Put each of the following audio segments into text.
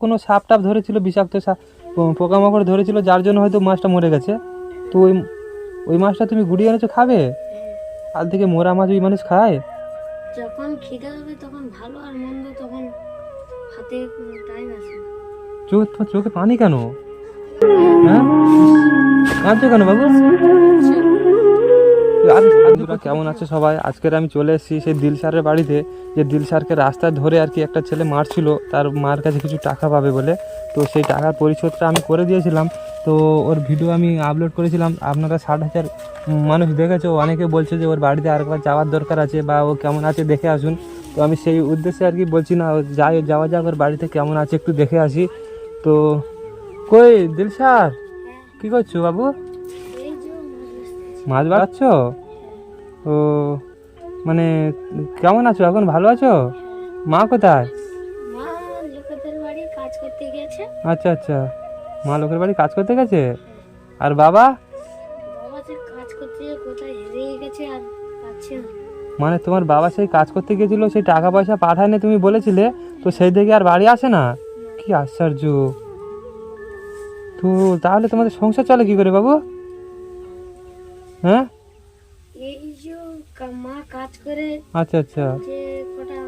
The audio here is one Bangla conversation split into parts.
কোনো সাপ টাপ ধরেছিল বিষাক্ত সাপ পোকামাকড় ধরেছিল যার জন্য হয়তো মাছটা মরে গেছে। তো ওই ওই মাছটা তুমি গুড়িয়ে এনেছো খাবে? কাল থেকে মোরা মাছ ওই মানুষ খায়। যখন খিদে হবে তখন ভালো আর মন্দ তখন হাতে টাইম না। চোখ তোমার চোখে পানি কেন? হ্যাঁ? কাঁদছো কেন বাবু? আরে বন্ধুরা কেমন আছে সবাই? আজকের আমি চলে এসেছি সেই দিল স্যারের বাড়িতে। যে দিল স্যারকে রাস্তায় ধরে আর কি একটা ছেলে মারছিল তার মার কাছে কিছু টাকা পাবে বলে। তো সেই টাকার পরিশোধটা আমি করে দিয়েছিলাম। তো ওর ভিডিও আমি আপলোড করেছিলাম। আপনারা ষাট হাজার মানুষ দেখেছ অনেকে বলছে যে ওর বাড়িতে আরেকবার যাওয়ার দরকার আছে বা ও কেমন আছে দেখে আসুন। তো আমি সেই উদ্দেশ্যে আর কি বলছি না যাই যাওয়া যাক ওর বাড়িতে কেমন আছে একটু দেখে আসি। তো কই দিল স্যার? কী করছ বাবু? মাছ বাড়াচ্ছ? ও মানে কেমন আছো? এখন ভালো আছো? মা কোথায়? আচ্ছা আচ্ছা। মা লোকের বাড়ি কাজ করতে গেছে? আর বাবা? মানে তোমার বাবা সেই কাজ করতে গেছিল সেই টাকা পয়সা পাঠায়নি তুমি বলেছিলে তো সেই দিকে আর বাড়ি আসে না? কি আশ্চর্য। তো তাহলে তোমাদের সংসার চলে কি করে বাবু? হ্যাঁ? এই যে মা কাজ করে। আচ্ছা আচ্ছা। যে কটা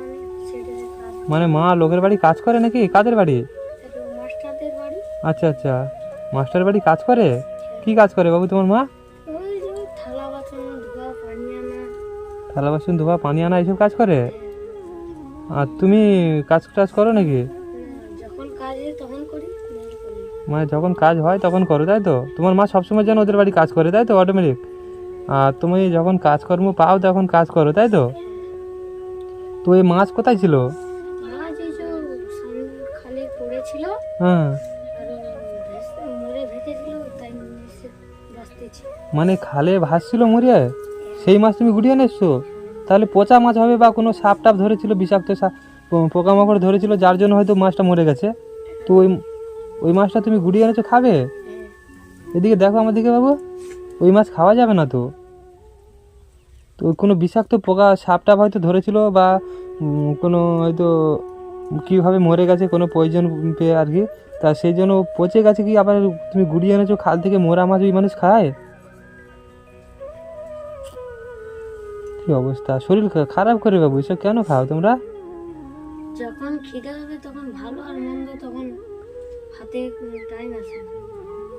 মানে মা লোকের বাড়ি কাজ করে নাকি? কাদের বাড়ি? মাস্টারদের বাড়ি। আচ্ছা আচ্ছা। মাস্টার বাড়ি কাজ করে? কি কাজ করে বাবু তোমার মা? থালা বাসন ধোয়া পানি আনা। থালা বাসন ধোয়া পানি আনা এইসব কাজ করে? আর তুমি কাজ টাজ করো নাকি? যখন কাজ তখন করি নাহলে করি না। মানে যখন কাজ হয় তখন করো তাই তো? তোমার মা সবসময় যেন ওদের বাড়ি কাজ করে তাই তো? অটোমেটিক আর তুমি যখন কাজকর্ম পাও তখন কাজ করো তাই তো? তো এই মাছ কোথায় ছিল? হ্যাঁ। মানে খালে ভাসছিল মরিয়ে সেই মাছ তুমি গুটিয়ে এনেছো? তাহলে পচা মাছ হবে বা কোনো সাপ টাপ ধরেছিল বিষাক্ত পোকামাকড় ধরেছিল যার জন্য হয়তো মাছটা মরে গেছে? তো ওই ওই মাছটা তুমি গুটিয়ে এনেছো খাবে? এদিকে দেখো আমার দিকে বাবু ওই মাছ খাওয়া যাবে না তো? তো কোনো বিষাক্ত পোকা সাপ টাপ হয়তো ধরেছিল বা কোনো হয়তো কীভাবে মরে গেছে কোনো প্রয়োজন পেয়ে আর কি। তা সেই জন্য পচে গেছে কি? আবার তুমি গুড়িয়ে এনেছো খাল থেকে মোরা মাছ ওই মানুষ খায়? কি অবস্থা? শরীর খারাপ করে বাবু এসব কেন খাও তোমরা? যখন খিদে হবে তখন ভালো আর মন্দ তখন হাতে টাইম না।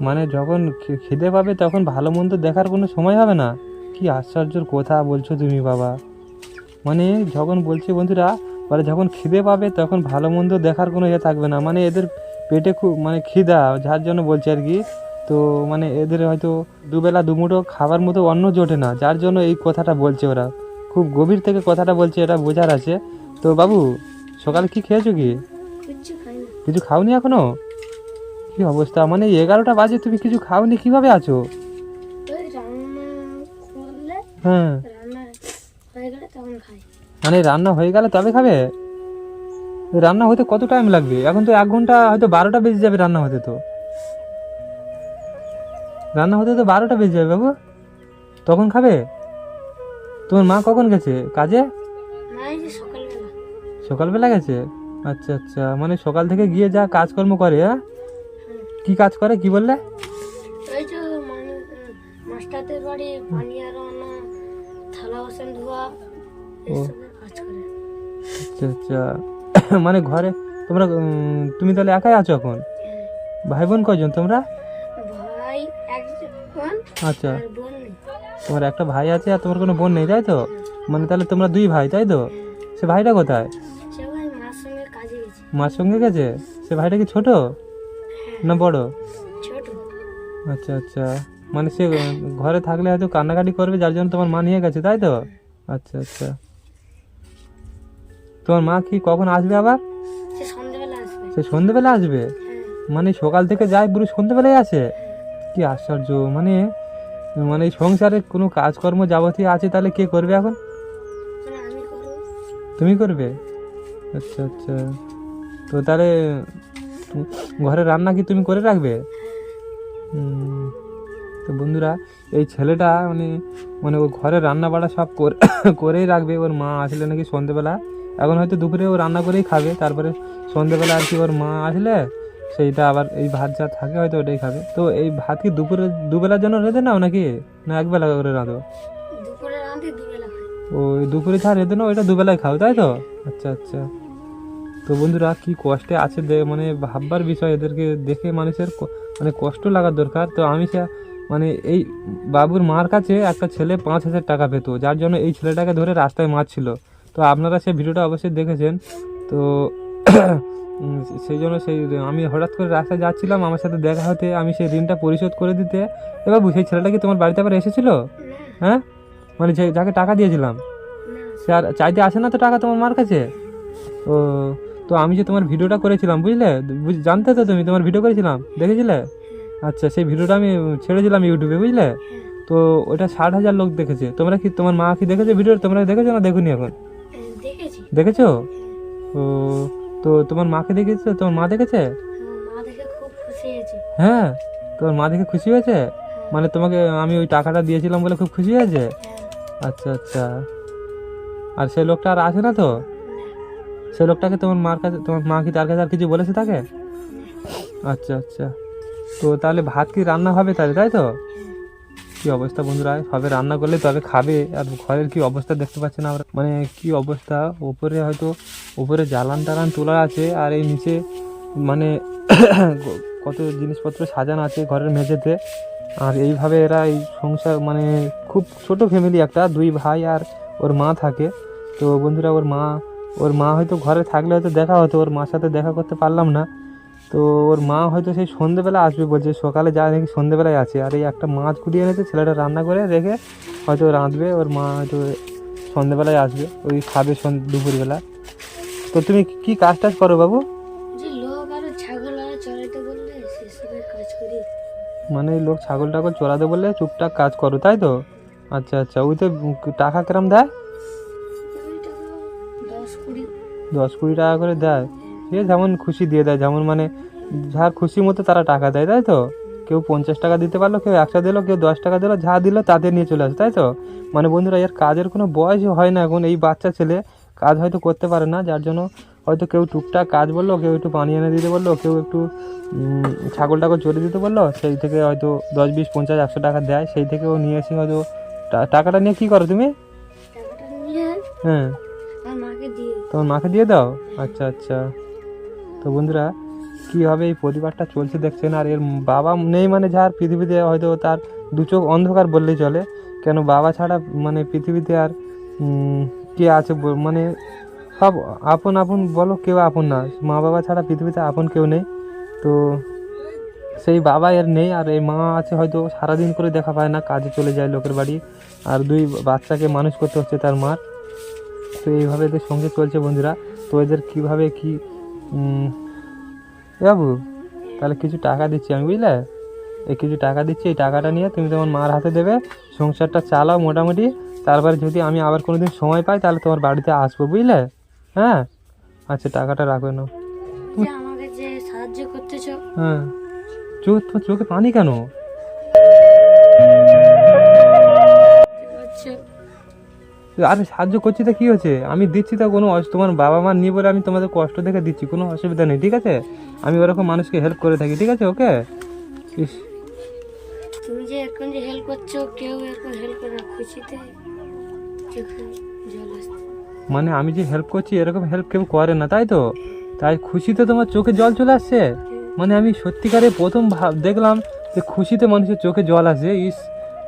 মানে যখন খিদে পাবে তখন ভালো মন্দ দেখার কোনো সময় হবে না? কি আশ্চর্যর কথা বলছো তুমি বাবা। মানে যখন বলছি বন্ধুরা বলে যখন খিদে পাবে তখন ভালো মন্দ দেখার কোনো ইয়ে থাকবে না। মানে এদের পেটে খুব মানে খিদা যার জন্য বলছে আর কি। তো মানে এদের হয়তো দুবেলা দুমুঠো খাবার মতো অন্ন জোটে না যার জন্য এই কথাটা বলছে ওরা। খুব গভীর থেকে কথাটা বলছে এটা বোঝার আছে। তো বাবু সকালে কি খেয়েছো কি? কিছু খাওনি এখনও? কি অবস্থা? মানে এগারোটা বাজে তুমি কিছু খাওনি? কীভাবে আছো? করলে হ্যাঁ মানে রান্না হয়ে গেলে তবে খাবে? রান্না হতে কত টাইম লাগবে? এখন তো এক ঘণ্টা হয়তো বারোটা বেজে যাবে রান্না হতে তো। রান্না হতে তো বারোটা বেজে যাবে বাবু। তখন খাবে? তোমার মা কখন গেছে? কাজে? সকালবেলা। গেছে? আচ্ছা আচ্ছা। মানে সকাল থেকে গিয়ে যা কাজকর্ম করে হ্যাঁ? হুম। কি কাজ করে? কি বললে? মাস্টারদের বাড়ি পানি আর থালা বাসন ধোয়া। এসবের কাজ করে। আচ্ছা আচ্ছা। মানে ঘরে তোমরা তুমি তাহলে একাই আছো এখন? ভাই বোন কয়জন তোমরা? ভাই একজন আচ্ছা। তোমার একটা ভাই আছে আর তোমার কোনো বোন নেই তাই তো? মানে তাহলে তোমরা দুই ভাই তাই তো? সে ভাইটা কোথায়? মার সঙ্গে গেছে। সে ভাইটা কি ছোট? না বড়? আচ্ছা আচ্ছা। মানে সে ঘরে থাকলে হয়তো কান্নাকাটি করবে যার জন্য তোমার মা নিয়ে গেছে তাই তো? আচ্ছা আচ্ছা। তোমার মা কি কখন আসবে আবার? সে সন্ধ্যেবেলা আসবে। সন্ধেবেলা আসবে? হ্যাঁ। মানে সকাল থেকে যায় পুরো সন্ধ্যেবেলায় আসে? কি আশ্চর্য মানে মানে এই সংসারে কোনো কাজকর্ম যাবতীয় আছে তাহলে কে করবে এখন? তুমি করবে? আচ্ছা আচ্ছা। তো তাহলে ঘরে রান্না কি তুমি করে রাখবে? হুম, তো বন্ধুরা এই ছেলেটা মানে মানে ও ঘরে রান্না বাড়া সব করেই রাখবে। ওর মা আসলে নাকি সন্ধেবেলা এখন হয়তো দুপুরে ও রান্না করেই খাবে তারপরে সন্ধ্যেবেলা আর কি ওর মা আসলে সেইটা আবার এই ভাত যা থাকে হয়তো ওটাই খাবে। তো এই ভাত কি দুপুরে দুবেলার জন্য রেঁধে নাও নাকি? না একবেলা করে রাঁধো? ওই দুপুরে যা রেঁধে নাও ওইটা দুবেলায় খাও তাই তো? আচ্ছা আচ্ছা। তো বন্ধুরা কি কষ্টে আছে মানে ভাববার বিষয় এদেরকে দেখে মানুষের মানে কষ্ট লাগার দরকার। তো আমি সে মানে এই বাবুর মার কাছে একটা ছেলে পাঁচ হাজার টাকা পেতো যার জন্য এই ছেলেটাকে ধরে রাস্তায় মারছিল। তো আপনারা সেই ভিডিওটা অবশ্যই দেখেছেন। তো সেই জন্য সেই আমি হঠাৎ করে রাস্তায় যাচ্ছিলাম আমার সাথে দেখা হতে আমি সেই ঋণটা পরিশোধ করে দিতে। এবার সেই ছেলেটা কি তোমার বাড়িতে আবার এসেছিল? হ্যাঁ? মানে যে যাকে টাকা দিয়েছিলাম। সে আর চাইতে আসে না তো টাকা তোমার মার কাছে? ও তো আমি যে তোমার ভিডিওটা করেছিলাম বুঝলে? বুঝ- জানতে তো তুমি তোমার ভিডিও করেছিলাম দেখেছিলে? আচ্ছা সেই ভিডিওটা আমি ছেড়েছিলাম ইউটিউবে বুঝলে? তো ওটা ষাট হাজার লোক দেখেছে। তোমরা কি তোমার মা কি দেখেছে ভিডিও তোমরা দেখেছ না দেখুনি এখন? দেখেছ। ও তো তোমার মাকে দেখেছ? তোমার মা দেখেছে? হ্যাঁ? তোমার মা দেখে খুশি হয়েছে? মানে তোমাকে আমি ওই টাকাটা দিয়েছিলাম বলে খুব খুশি হয়েছে? হ্যাঁ। আচ্ছা আচ্ছা। আর সেই লোকটা আর আসে না তো? সেই লোকটাকে তোমার মার কাছে তোমার মা কি তার কাছে আর কিছু বলেছে তাকে? আচ্ছা আচ্ছা। তো তাহলে ভাত কি রান্না হবে তাহলে, তাই তো? কি অবস্থা বন্ধুরা? সবে রান্না করলে তবে খাবে, আর ঘরের কি অবস্থা দেখতে পাচ্ছেন আমরা? মানে কি অবস্থা? উপরে হয়তো উপরে জ্বালান টালান তোলা আছে, আর এই নিচে মানে কত জিনিসপত্র সাজানো আছে ঘরের মেঝেতে। আর এইভাবে এরা এই সংসার মানে খুব ছোট ফ্যামিলি একটা, দুই ভাই আর ওর মা থাকে। তো বন্ধুরা, ওর মা ওর মা হয়তো ঘরে থাকলে হয়তো দেখা হতো, ওর মার সাথে দেখা করতে পারলাম না। তো ওর মা হয়তো সেই সন্ধেবেলা আসবে বলছে সকালে যা নাকি সন্ধেবেলায় আছে। আর এই একটা মাছ কুটিয়ে এনেছে ছেলেটা রান্না করে রেখে হয়তো রাঁধবে ওর মা হয়তো সন্ধেবেলায় আসবে ওই খাবে দুপুরবেলা। তো তুমি কি কাজ টাজ করো বাবু? মানে লোক ছাগল টাগল চড়াতে বললে চুপটাক কাজ করো তাই তো? আচ্ছা আচ্ছা ওইতে টাকা কিরম দেয়? ওই দশ কুড়ি টাকা করে দেয়? সে যেমন খুশি দিয়ে দেয় যেমন মানে যার খুশি মতো তারা টাকা দেয় তাই তো? কেউ পঞ্চাশ টাকা দিতে পারল কেউ একশো দিলো কেউ দশ টাকা দিলো যা দিলো তাদের নিয়ে চলে আসে তাই তো? মানে বন্ধুরা এর কাজের কোনো বয়স হয় না এখন এই বাচ্চা ছেলে কাজ হয়তো করতে পারে না যার জন্য হয়তো কেউ টুকটাক কাজ বলল কেউ একটু পানি এনে দিতে বলল কেউ একটু ছাগল টাগল চড়ে দিতে বলল সেই থেকে হয়তো দশ বিশ পঞ্চাশ একশো টাকা দেয় সেই থেকে ও নিয়ে এসে হয়তো টাকাটা নিয়ে কী করো তুমি? হ্যাঁ। তোমার মাকে দিয়ে দাও? আচ্ছা আচ্ছা। তো বন্ধুরা, কীভাবে এই পরিবারটা চলছে দেখছেন? আর এর বাবা নেই মানে যার পৃথিবীতে, হয়তো তার দু চোখ অন্ধকার বললেই চলে। কেন বাবা ছাড়া মানে পৃথিবীতে আর কে আছে মানে সব আপন আপন বলো, কেউ আপন না। মা বাবা ছাড়া পৃথিবীতে আপন কেউ নেই। তো সেই বাবা এর নেই, আর এই মা আছে হয়তো সারাদিন করে দেখা পায় না, কাজে চলে যায় লোকের বাড়ি। আর দুই বাচ্চাকে মানুষ করতে হচ্ছে তার মার। তো এইভাবে এদের সঙ্গে চলছে বন্ধুরা। তো এদের কীভাবে কি বাবু তাহলে কিছু টাকা দিচ্ছি আমি বুঝলে? এই কিছু টাকা দিচ্ছি এই টাকাটা নিয়ে তুমি তোমার মার হাতে দেবে সংসারটা চালাও মোটামুটি। তারপরে যদি আমি আবার কোনো দিন সময় পাই তাহলে তোমার বাড়িতে আসব বুঝলে? হ্যাঁ? আচ্ছা টাকাটা রাখবে না আমাকে যে সাহায্য করতেছো। হ্যাঁ। চোখ তোমার চোখে পানি কেন? আরে সাহায্য করছি তো কী হয়েছে? আমি দিচ্ছি তা কোনো অস- তোমার বাবা মা নিয়ে বলে আমি তোমাদের কষ্ট দেখে দিচ্ছি কোনো অসুবিধা নেই ঠিক আছে? আমি ওরকম মানুষকে হেল্প করে থাকি ঠিক আছে ওকে ইস। তুমি যে এখন যে হেল্প করছ কেউ এরকম হেল্প করে খুশিতে চোখে জল আসছে। মানে আমি যে হেল্প করছি এরকম হেল্প কেউ করে না তাই তো? তাই খুশিতে তোমার চোখে জল চলে আসছে? মানে আমি সত্যিকারে প্রথম ভাব- দেখলাম যে খুশিতে মানুষের চোখে জল আসে ইস।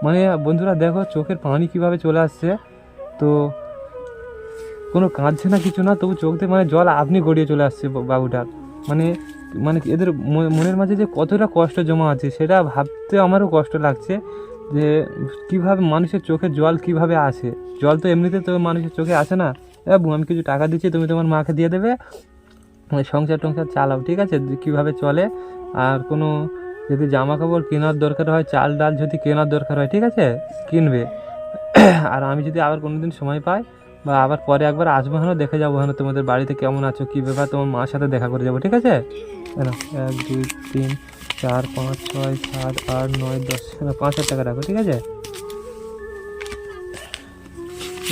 মানে বন্ধুরা দেখো চোখের পানি কীভাবে চলে আসছে? তো কোনো কাঁদছে না কিছু না, তবু চোখ দিয়ে মানে জল আপনি গড়িয়ে চলে আসছে বা- বাবুটার। মানে মানে এদের মনের মাঝে যে কতটা কষ্ট জমা আছে, সেটা ভাবতে আমারও কষ্ট লাগছে যে কীভাবে মানুষের চোখে জল কীভাবে আসে। জল তো এমনিতে তো মানুষের চোখে আসে না। বাবু, আমি কিছু টাকা দিচ্ছি, তুমি তোমার মাকে দিয়ে দেবে। মানে সংসার টংসার চালাও, ঠিক আছে? কীভাবে চলে। আর কোনো যদি জামা কাপড় কেনার দরকার হয়, চাল ডাল যদি কেনার দরকার হয়, ঠিক আছে? কিনবে। আর আমি যদি আবার কোনো দিন সময় পাই বা আবার পরে একবার আসব হ্যাঁ দেখে যাব হ্যাঁ তোমাদের বাড়িতে কেমন আছো, কী ব্যাপার, তোমার মার সাথে দেখা করে যাব, ঠিক আছে? এক, দুই, তিন, চার, পাঁচ, ছয়, সাত, আট, নয়, দশ পাঁচ হাজার টাকা রাখো, ঠিক আছে?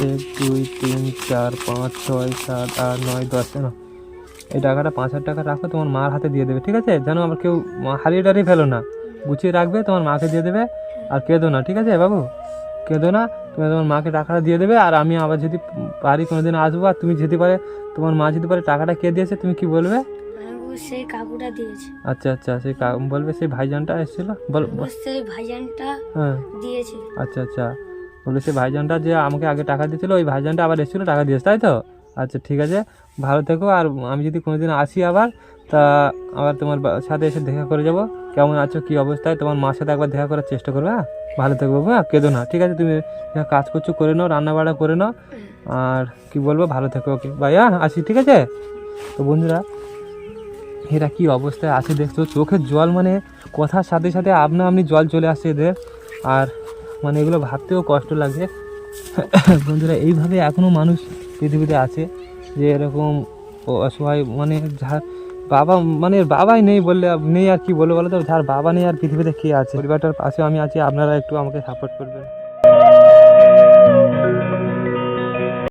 এক, দুই, তিন, চার, পাঁচ, ছয়, সাত, আট, নয়, দশ না এই টাকাটা পাঁচ হাজার টাকা রাখো, তোমার মার হাতে দিয়ে দেবে, ঠিক আছে? যেন আমার কেউ হারিয়ে টারিয়ে ফেলো না। গুছিয়ে রাখবে, তোমার মাকে দিয়ে দেবে, আর কেঁদো না, ঠিক আছে, বাবু? কেঁদো না তুমি তোমার মাকে টাকাটা দিয়ে দেবে আর আমি আবার যদি পারি কোনোদিন আসব আর তুমি যেতে পারে তোমার মা যেতে পারে টাকাটা কে দিয়েছে তুমি কি বলবে? সেই কাকুটা দিয়েছে। আচ্ছা আচ্ছা সেই বলবে সেই ভাইজানটা এসেছিল? বল সেই ভাইজানটা হ্যাঁ। দিয়েছে। আচ্ছা আচ্ছা। বলবে সেই ভাইজানটা যে আমাকে আগে টাকা দিয়েছিল ওই ভাইজানটা আবার এসেছিল টাকা দিয়েছে তাই তো? আচ্ছা ঠিক আছে। ভালো থেকো। আর আমি যদি কোনোদিন আসি আবার, তা আবার তোমার সাথে এসে দেখা করে যাব। কেমন আছো, কী অবস্থায় তোমার মার সাথে একবার দেখা করার চেষ্টা করবে হ্যাঁ? ভালো থেকো বাবু হ্যাঁ? কেঁদো না, ঠিক আছে? তুমি কাজ করছ, করে নাও, রান্না বাড়া করে নাও। আর কি বলব, ভালো থেকো, ওকে। বাই হ্যাঁ আসি, ঠিক আছে? তো বন্ধুরা, এরা কি অবস্থায় আছে দেখছ? চোখের জল মানে কথার সাথে সাথে আপনা আপনি জল চলে আসছে এদের। আর মানে এগুলো ভাবতেও কষ্ট লাগে। বন্ধুরা, এইভাবে এখনও মানুষ পৃথিবীতে আছে যে এরকম অসহায় মানে যার বাবা মানে বাবাই নেই বললে, নেই আর কি বলব বলো তো? যার বাবা নেই আর পৃথিবীতে কে আছে? পরিবারটার পাশে আমি আছি, আপনারা একটু আমাকে সাপোর্ট করবেন।